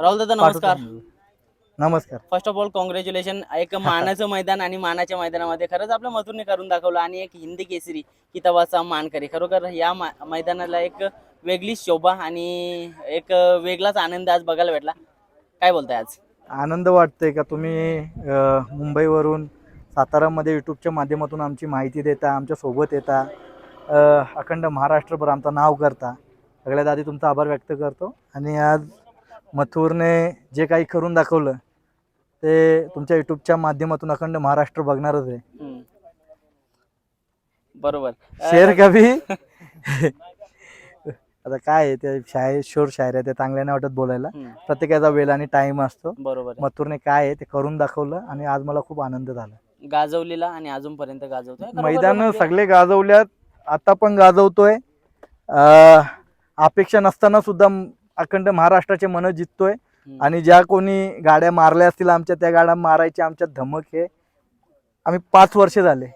राहुल दादा नमस्कार. नमस्कार. फर्स्ट ऑफ ऑल कॉंग्रॅच्युलेशन एक मानाचं मैदान आणि मानाच्या मैदानामध्ये खरंच आपल्या मथुरने करून दाखवलं आणि एक हिंदी केसरी किताबाचा मानकरी. खरोखर या मैदानाला एक वेगळी शोभा आणि एक वेगळाच आनंद आज बघायला भेटला. काय बोलताय आज? आनंद वाटतोय का? तुम्ही मुंबईवरून सातारामध्ये यूट्यूबच्या माध्यमातून आमची माहिती देता आमच्यासोबत येता अखंड महाराष्ट्रभर आमचं नाव करता. सगळ्यात आधी तुमचा आभार व्यक्त करतो. आणि आज मथुरने जे काही करून दाखवलं ते तुमच्या यूट्यूबच्या माध्यमातून अखंड महाराष्ट्र बघणारच आहे. बरोबर. शेर कभी? आता काय आहे ते शायर शोर शायर आहे ते चांगल्या नाही वाटत बोलायला. प्रत्येकाचा वेळ आणि टाइम असतो. बरोबर आहे. मथुरने काय आहे ते करून दाखवलं आणि आज मला खूप आनंद झाला. गाजवलेला आणि अजूनपर्यंत गाजवतोय? मैदान सगळे गाजवल्यात आता पण गाजवतोय. अं, अपेक्षा नसताना सुद्धा म- अखंड महाराष्ट्राचे मन हम्म. आणि ज्या कोणी गाड्या मारल्या असतील आमच्या त्या गाड्या मारायची आमच्यात धमक आहे आम्ही पाच वर्ष झाले.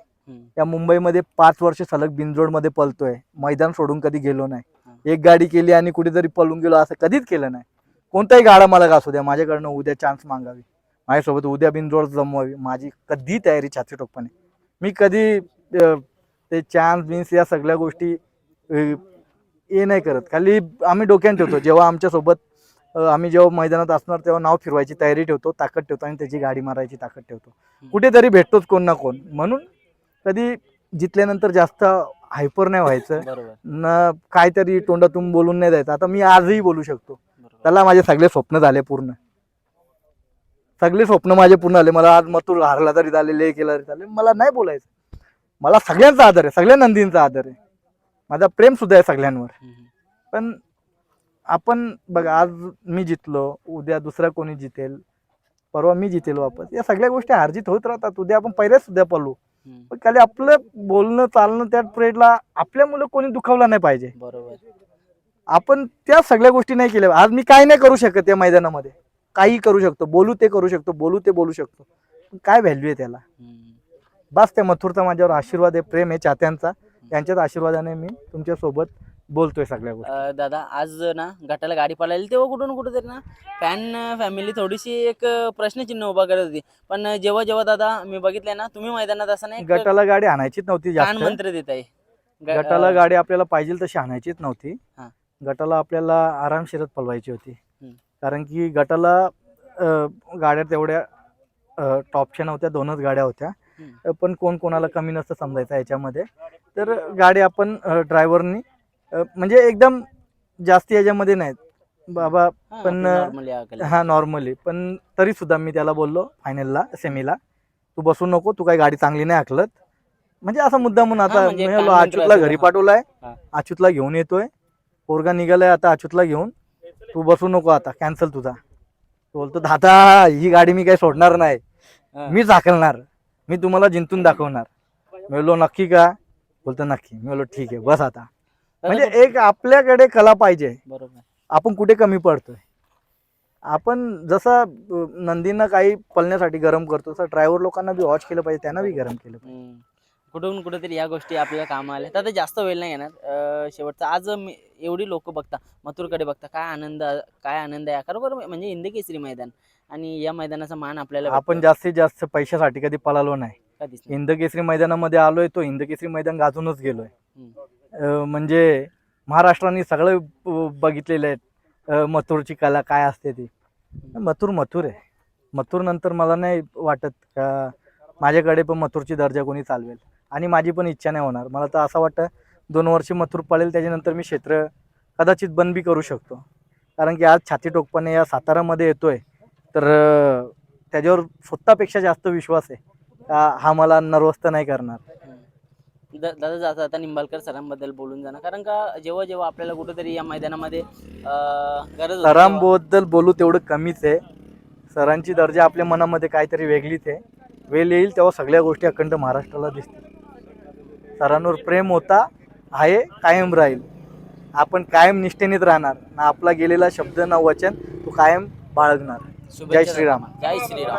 या मुंबईमध्ये पाच वर्ष सलग बिनजोडमध्ये पलतोय. मैदान सोडून कधी गेलो नाही. हा. एक गाडी केली आणि कुठेतरी पळून गेलो असं कधीच केलं नाही. कोणताही गाडा मला असू द्या. माझ्याकडनं उद्या चान्स मागावी. माझ्यासोबत उद्या बिनजोड जमवावी. माझी कधी तयारी छाती टोकपणे मी कधी ते चान्स बिन्स या सगळ्या गोष्टी हे नाही करत. खाली आम्ही डोक्यात ठेवतो. जेव्हा आमच्यासोबत आम्ही जेव्हा मैदानात असणार तेव्हा नाव फिरवायची तयारी ठेवतो ताकद ठेवतो आणि त्याची गाडी मारायची ताकद ठेवतो. कुठेतरी भेटतोच कोण ना कोण. म्हणून कधी जितल्यानंतर जास्त हायपर नाही व्हायचं न काहीतरी तोंडातून बोलून नाही द्यायचं आता मी आजही बोलू शकतो. त्याला माझे सगळे स्वप्न झाले पूर्ण. सगळे स्वप्न माझे पूर्ण झाले. मला आज मथुर हारला तरी झाले हे केलं तरी चालेल. मला नाही बोलायचं. मला सगळ्यांचा आदर आहे. सगळ्या नंदींचा आदर आहे. माझा प्रेम सुद्धा आहे सगळ्यांवर. पण आपण बघा आज मी जितलो उद्या दुसरा कोणी जितेल परवा मी जितेल वापस या सगळ्या गोष्टी हारजीत होत राहतात. उद्या आपण पहिल्याच सुद्धा पडलो. पण खाली आपलं बोलणं चालणं त्या ट्रेडला आपल्या मुलं कोणी दुखावलं नाही पाहिजे. बरोबर. आपण त्या सगळ्या गोष्टी नाही केल्या. आज मी काही नाही करू शकत या मैदानामध्ये. काही करू शकतो. बोलू ते करू शकतो. बोलू ते बोलू शकतो. काय व्हॅल्यू आहे त्याला. बस त्या मथुरचा माझ्यावर आशीर्वाद आहे प्रेम आहे चाहत्यांचा. त्यांच्याच आशीर्वादाने मी तुमच्यासोबत बोलतोय सगळ्या गोष्टी. अ, दादा आज ना गटाला गाडी पळाली तेव्हा कुठून कुठेतरी ना फॅन फॅमिली थोडीशी एक प्रश्नचिन्ह उभा करत होती. पण जेव्हा जेव्हा दादा मी बघितलंय ना तुम्ही मैदानात असताना एक गटाला गाडी आणायचीच नव्हती कान जास्त मंत्र देत आहे. ग- गटाला अ, गाडी आपल्याला पाहिजे तशी आणायचीच नव्हती. हा. गटाला आपल्याला आरामशीरच पळवायची होती. हम्म. कारण की गटाला अं, गाड्या तेवढ्या टॉपच्या नव्हत्या दोनच गाड्या होत्या. पण कोण कोणाला कमी नसतं समजायचं याच्यामध्ये तर गाडी आपण ड्रायव्हरनी म्हणजे एकदम जास्त याच्यामध्ये नाहीत. बाबा पण. हा नॉर्मली पण तरी सुद्धा मी त्याला बोललो फायनलला सेमीला तू बसू नको तू काही गाडी चांगली नाही आखलत म्हणजे असा मुद्दा म्हणून आता म्हणजे अच्युतला असेल, घरी. पाठवलाय. अच्युतला घेऊन येतोय. पोरगा निघालाय आता अच्युतला घेऊन. तू बसू नको आता कॅन्सल तुझा. बोलतो दादा ही गाडी मी काही सोडणार नाही. मी दाखलणार मी तुम्हाला जिंतून दाखवणार. मी बोललो नक्की का? बोलतो नक्की. मी बोललो ठीक आहे बस आता. म्हणजे एक आपल्याकडे कला पाहिजे. बरोबर. आपण कुठे कमी पडतोय? आपण जसं नंदींना काही पळण्यासाठी गरम करतो तसं ड्रायव्हर लोकांना बी वॉच केलं पाहिजे त्यांना बी गरम केलं पाहिजे. कुठून कुठेतरी या गोष्टी आपल्याला कामा आल्या. तर आता जास्त वेळ नाही येणार. शेवटचा. आज मी- एवढी लोक बघता मथुरकडे बघता काय आनंद काय आनंद आहे खरोखर म्हणजे हिंदी केसरी मैदान. आणि या मैदानाचा मान आपल्याला आपण. जास्तीत जास्त पैशासाठी कधी पळालो नाही. कधीच. हिंद केसरी मैदानामध्ये आलोय तो हिंद केसरी मैदान गाजूनच गेलोय. म्हणजे महाराष्ट्राने सगळं बघितलेलं आहे मथुरची कला काय असते ती. मथुर मथुर आहे. मथुर नंतर मला नाही वाटत का माझ्याकडे पण मथुरची दर्जा कोणी चालवेल. आणि माझी पण इच्छा नाही होणार. मला तर असं वाटतं दोन वर्ष मथुर पळेल त्याच्यानंतर मी क्षेत्र कदाचित बंद बी करू शकतो. कारण की आज छाती टोकपणे या सातारामध्ये येतोय. तर अं, त्याच्यावर स्वतःपेक्षा जास्त विश्वास आहे. का हा मला नर्वस्त नाही करणार. दादा जाता आता निंबाळकर सरांबद्दल बोलून जाणार कारण का जेव्हा जेव्हा आपल्याला कुठेतरी या मैदानामध्ये गरज सरांबद्दल बोलू तेवढं कमीच आहे. सरांची दर्जा आपल्या मनामध्ये काहीतरी वेगळीच आहे. वेळ येईल तेव्हा सगळ्या गोष्टी अखंड महाराष्ट्राला दिसतील. सरांवर प्रेम होता आहे कायम राहील. आपण कायम निष्ठेनेच राहणार. ना आपला गेलेला शब्द ना वचन तो कायम बाळगणार. शुभेच्छा श्रीराम. जय श्रीराम.